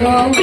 Yeah.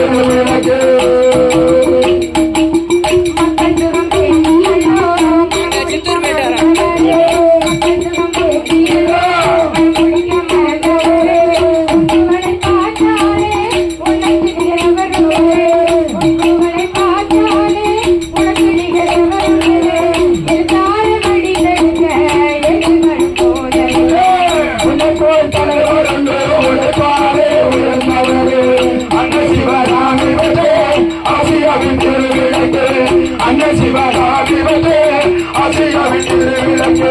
Thank you. Sivakami வந்து ஆசியாவின் திருவிளக்கு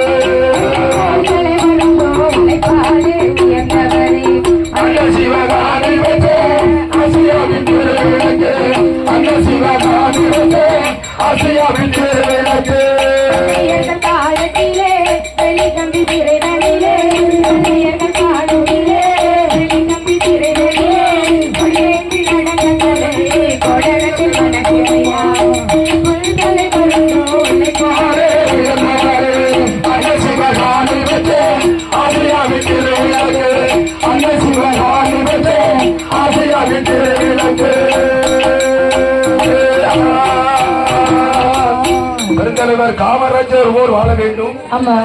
பெருந்தலைவர் காமராஜர் ஓர் வாழ வேண்டும்.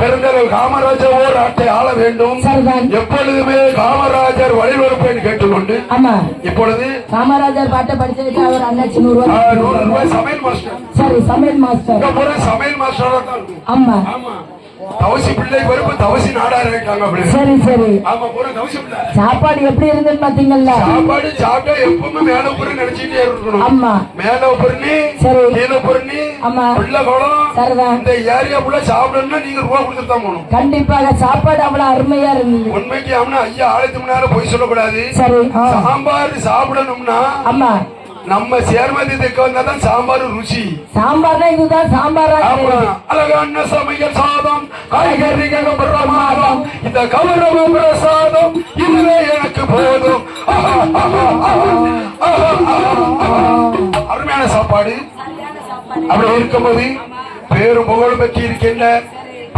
பெருந்தலைவர் காமராஜர் ஓர் நாட்டை ஆள வேண்டும். எப்பொழுதுமே காமராஜர் வழிவகுப்பை கேட்டுக்கொண்டு இப்பொழுது காமராஜர் பாட்டை படிச்சதுக்கு அவர் அண்ணாச்சி நூறு ரூபாய் சமையல் மாஸ்டர். சரி சமையல் மாஸ்டர். சமையல் மாஸ்டரா. ஆமா. ஆமா. தவசி பிள்ளை பருப்பு தவசி நாடார் ஆயிட்டாங்க சரி சரி. ஆமா பூரா தவசி பிள்ளை. சாப்பாடு எப்படி இருந்துன்னு பாத்தீங்கல்ல சாப்பாடு சாப்பிட்டா எப்பவுமே மேல உப்புறு நினைச்சிட்டே இருக்கணும். ஆமா. மேல உப்புறி சரி. கீழே உப்புறி ஆமா. பிள்ளை குளம். சரிதான். இந்த ஏரியா ஃபுல்லா சாப்பிடணும்னா நீங்க ரூபா கொடுத்துட்டு தான் போகணும். கண்டிப்பாக சாப்பாடு அவ்வளவு அருமையா இருந்தது. உண்மைக்கு ஆம்னா ஐயா ஆயிரத்தி மணி நேரம் போய் சொல்லக்கூடாது. சரி. சாம்பார் சாப்பிடணும்னா ஆமா. நம்ம சேர்மதி தெக்க வந்தாதான் சாம்பார் ருசி. சாம்பார்னா இதுதான் சாம்பாரா? அழகான சமையல் சாதம் காய்கறிகள் பிரமாதம். இந்த கௌரவ பிரசாதம் இதுவே எனக்கு போதும். அருமையான சாப்பாடு. அப்படி இருக்கும்போது பேரும் புகழ் பெற்று இருக்கின்ற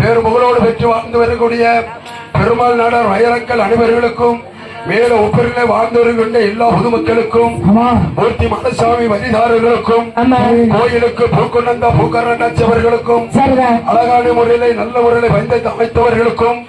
பேரும் புகழோடு பெற்று வாழ்ந்து வரக்கூடிய பெருமாள் நாடார் வைரங்கள் அனைவர்களுக்கும் மேல ஒப்பரிலே வாழ்ந்து வருகின்ற எல்லா பொதுமக்களுக்கும் மூர்த்தி மனசாமி வதிதாரர்களுக்கும் ஆமா கோயிலுக்கு பூக்கொண்டந்த பூக்கரண்டச்சவர்களுக்கும் அழகான முறையில நல்ல முறையில வைத்து அமைத்தவர்களுக்கும்